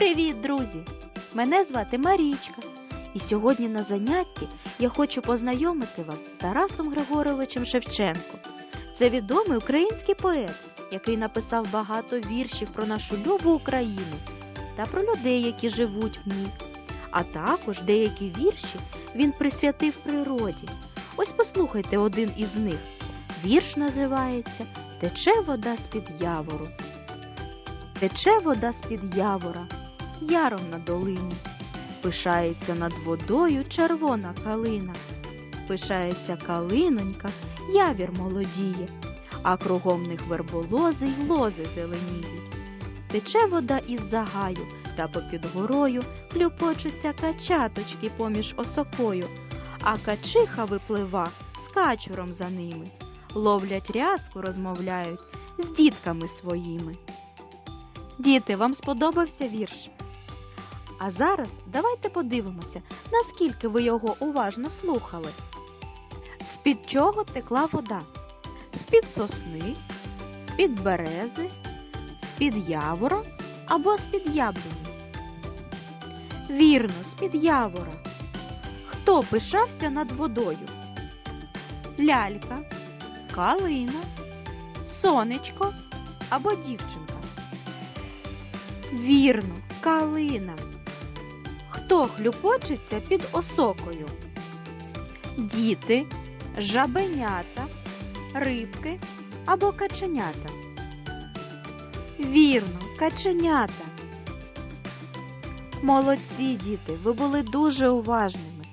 Привіт, друзі! Мене звати Марічка. І сьогодні на занятті я хочу познайомити вас з Тарасом Григоровичем Шевченко. Це відомий український поет, який написав багато віршів про нашу любу Україну та про людей, які живуть в ній. А також деякі вірші він присвятив природі. Ось послухайте один із них. Вірш називається Тече вода з-під явору. Тече вода з-під явора, яром на долині. Пишається над водою червона калина. Пишається калинонька, явір молодіє, а кругом них верболози й лози зеленіють. Тече вода із загаю, та попід горою клюпочуться качаточки поміж осокою, а качиха виплива з качуром за ними. Ловлять рязку, розмовляють з дітками своїми. Діти, вам сподобався вірш? А зараз давайте подивимося, наскільки ви його уважно слухали. З-під чого текла вода? З-під сосни, з-під берези, з-під явора або з-під яблуні? Вірно, з-під явора. Хто пишався над водою? Лялька, калина, сонечко або дівчинка? Вірно, калина. Хто хлюпочеться під осокою? Діти, жабенята, рибки або каченята? Вірно, каченята. Молодці, діти, ви були дуже уважними.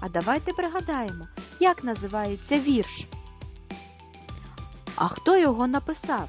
А давайте пригадаємо, як називається вірш. А хто його написав?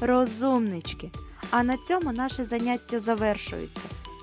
Розумнички. А на цьому наше заняття завершується.